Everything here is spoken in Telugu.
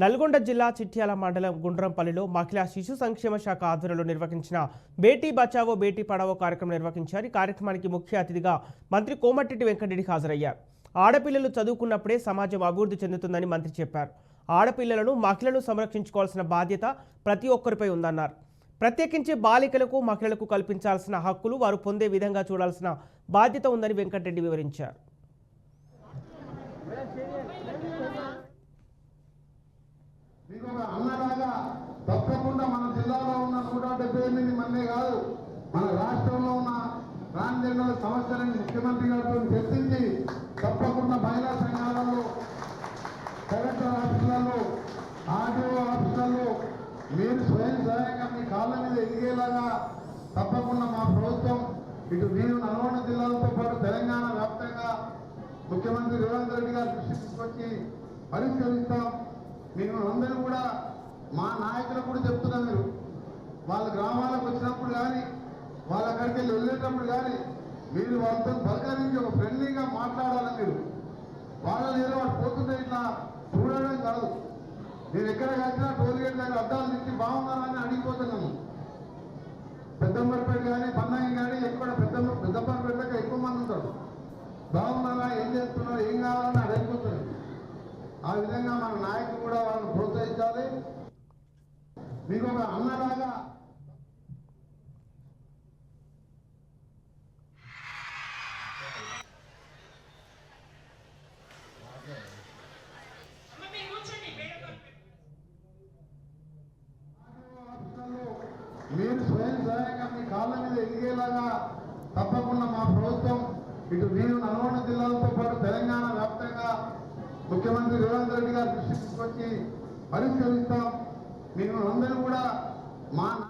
నల్గొండ జిల్లా చిట్యాల మండలం గుండ్రంపల్లిలో మహిళా శిశు సంక్షేమ శాఖ ఆధ్వర్యంలో నిర్వహించిన బేటీ బచావో బేటీ పడావో కార్యక్రమం నిర్వహించారు. ఈ కార్యక్రమానికి ముఖ్య అతిథిగా మంత్రి కోమటిరెడ్డి వెంకటరెడ్డి హాజరయ్యారు. ఆడపిల్లలు చదువుకున్నప్పుడే సమాజం అభివృద్ధి చెందుతుందని మంత్రి చెప్పారు. ఆడపిల్లలను మహిళలను సంరక్షించుకోవాల్సిన బాధ్యత ప్రతి ఒక్కరిపై ఉందన్నారు. ప్రత్యేకించి బాలికలకు మహిళలకు కల్పించాల్సిన హక్కులు వారు పొందే విధంగా చూడాల్సిన బాధ్యత ఉందని వెంకటరెడ్డి వివరించారు మీకు ఒక అన్నలాగా తప్పకుండా మన జిల్లాలో ఉన్న నూట డెబ్బై ఎనిమిది మందే కాదు మన రాష్ట్రంలో ఉన్న ట్రాన్స్జెండర్ సమస్యలను ముఖ్యమంత్రి గారితో చర్చించి తప్పకుండా మహిళా సంఘాలలో కలెక్టర్ ఆఫీసులలో ఆర్డీఓ ఆఫీసులలో మీరు స్వయం సహాయంగా మీ కాళ్ళ మీద ఎదిగేలాగా తప్పకుండా మా ప్రభుత్వం ఇటు మీరు నల్గొండ జిల్లాలతో పాటు తెలంగాణ వ్యాప్తంగా ముఖ్యమంత్రి రేవంత్ రెడ్డి గారు దృష్టి తీసుకొచ్చి పరిష్కరిస్తాం. మేము అందరూ కూడా మా నాయకులు కూడా చెప్తున్నాం మీరు వాళ్ళ గ్రామాలకు వచ్చినప్పుడు కానీ వాళ్ళ అక్కడికి వెళ్ళి వెళ్ళేటప్పుడు కానీ మీరు వాళ్ళతో పలకరించి ఒక ఫ్రెండ్లీగా మాట్లాడాలి మీరు. వాళ్ళ ఏదో వాడు పోతుంటే ఇట్లా చూడడం కాదు. నేను ఎక్కడ కలిసినా టోల్గేట్ దగ్గర అద్దాలు తిట్టి బాగున్నారని అడిగిపోతున్నాను. పెద్దంబరిపేట కానీ పన్నాయం కానీ ఎక్కడ పెద్ద పెద్దమ్మరిపేట దగ్గర ఎక్కువ మంది ఉంటారు. బాగున్నారా ఏం చేస్తున్నారు ఏం కావాలని అడిగిపోతారు ఆ విధంగా మన నాయకులు కూడా వాళ్ళని ప్రోత్సహించాలి. మీకు ఒక అన్నలాగా మీరు స్వయం సహాయంగా మీ కాళ్ళ మీద ఎదిగేలాగా తప్పకుండా మా ప్రభుత్వం ఇటు మీరు నల్గొండ జిల్లాలతో పాటు తెలంగాణ వ్యాప్తంగా ముఖ్యమంత్రి రేవంత్ రెడ్డి గారు దృష్టి తీసుకొచ్చి పరిష్కరిస్తాం. మేము అందరూ కూడా మా